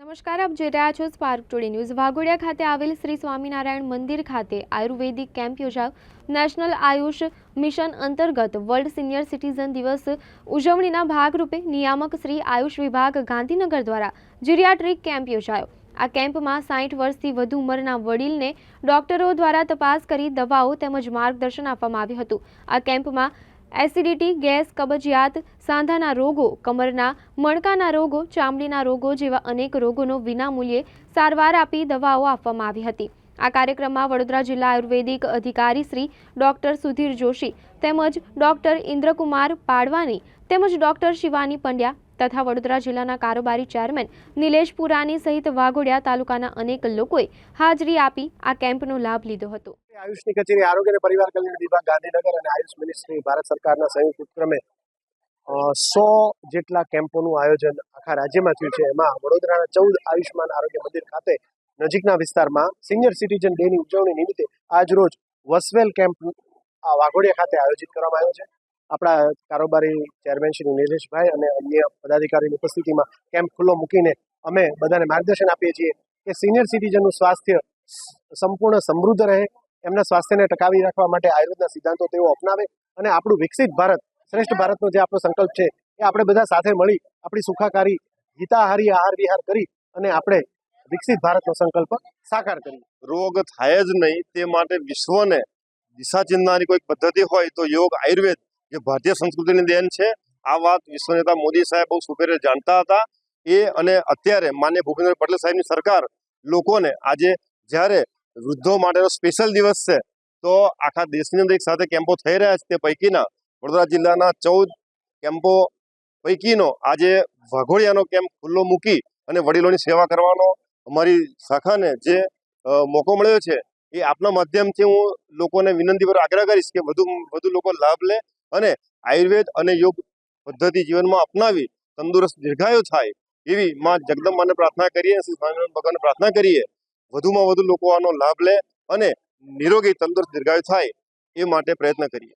નમસ્કાર, આપ જોઈ રહ્યા છો સ્પાર્ક ટુડે ન્યૂઝ વાઘોડિયા ખાતે આવેલ શ્રી સ્વામિનારાયણ મંદિર ખાતે આયુર્વેદિક કેમ્પ યોજાયો. નેશનલ આયુષ મિશન અંતર્ગત વર્લ્ડ સિનિયર સિટીઝન દિવસ ઉજવણીના ભાગરૂપે નિયામક શ્રી આયુષ વિભાગ ગાંધીનગર દ્વારા જીરિયાટ્રિક કેમ્પ યોજાયો. આ કેમ્પમાં સાઠ વર્ષથી વધુ ઉંમરના વડીલને ડોક્ટરો દ્વારા તપાસ કરી દવાઓ તેમજ માર્ગદર્શન આપવામાં આવ્યું હતું. આ કેમ્પમાં એસિડિટી, ગેસ, કબજિયાત, સાંધાના રોગો, કમરના, મણકાના રોગો, ચામડીના રોગો જેવા અનેક રોગોનો વિનામૂલ્યે સારવાર આપી દવાઓ આપવામાં આવી હતી. આ કાર્યક્રમમાં વડોદરા જિલ્લા આયુર્વેદિક અધિકારી શ્રી ડોક્ટર સુધીર જોશી તેમજ ડોક્ટર ઇન્દ્રકુમાર પાડવાની તેમજ ડોક્ટર શિવાની પંડ્યા તથા વડોદરા જિલ્લાના કારોબારી ચેરમેન નિલેશ પુરાની સહિત વાઘોડિયા તાલુકાના અનેક લોકોએ હાજરી આપી આ કેમ્પનો લાભ લીધો હતો. આયુષની કચેરી આરોગ્ય અને પરિવાર કલ્યાણ વિભાગ ગાંધીનગર અને આયુષ મિનિસ્ટ્રી ભારત સરકારના સંયુક્ત ઉપક્રમે સો જેટલા કેમ્પોનું આયોજન આખા રાજ્યમાં થયું છે. એમાં વડોદરાના ચૌદ આયુષ્માન આરોગ્ય મંદિર ખાતે નજીકના વિસ્તારમાં સિનિયર સિટીઝન ડેની ઉજવણી નિમિત્તે આજ રોજ વસવેલ કેમ્પ વાઘોડિયા ખાતે આયોજિત કરવામાં આવ્યો છે. આપણા કારોબારી ચેરમેન શ્રી નિલેશભાઈ અને અન્ય પદાધિકારીની ઉપસ્થિતિમાં કેમ્પ ખુલ્લો મૂકીને અમે બધાને માર્ગદર્શન આપીએ છીએ કે સિનિયર સિટીઝનનું સ્વાસ્થ્ય સંપૂર્ણ સમૃદ્ધ રહે, એમના સ્વાસ્થ્યને ટકાવી રાખવા માટે આયુર્વેદના સિદ્ધાંતો તેઓ અપનાવે અને આપણું વિકસિત ભારત, શ્રેષ્ઠ ભારતનો જે આપણો સંકલ્પ છે, એ આપણે બધા સાથે મળી આપણી સુખાકારી, હિતાહારી આહાર વિહાર કરી અને આપણે વિકસિત ભારતનો સંકલ્પ સાકાર કરીએ. રોગ થાય જ નહીં, તે માટે વિશ્વને દિશા ચિંધનારી કોઈ પદ્ધતિ હોય તો યોગ આયુર્વેદ જે ભારતીય સંસ્કૃતિની દેન છે, આ વાત વિશ્વ મોદી સાહેબ બહુ સુપેરે જાણતા હતા. એ અને અત્યારે માન્ય ભૂપેન્દ્ર પટેલ સાહેબની સરકાર લોકોને આજે જ્યારે વૃદ્ધો માટેનો સ્પેશિયલ દિવસ છે, તો આખા દેશની અંદર એક સાથે કેમ્પો થઈ રહ્યા છે તે પૈકીના. વડોદરા જિલ્લાના ચૌદ કેમ્પો પૈકીનો આજે વાઘોડિયાનો કેમ્પ ખુલ્લો મૂકી અને વડીલોની સેવા કરવાનો અમારી શાખાને જે મોકો મળ્યો છે, એ આપના માધ્યમથી હું લોકોને વિનંતી પર આગ્રહ કરીશ કે વધુ વધુ લોકો લાભ લે અને આયુર્વેદ અને યોગ પદ્ધતિ જીવનમાં અપનાવી તંદુરસ્ત દીર્ઘાયુ થાય એવી માં જગદંબાને પ્રાર્થના કરીએ શ્રી સ્વામિનારાયણ ભગવાનને પ્રાર્થના કરીએ. વધુમાં વધુ લોકો આનો લાભ લે અને નિરોગી તંદુરસ્ત દીર્ઘાયુ થાય એ માટે પ્રયત્ન કરીએ.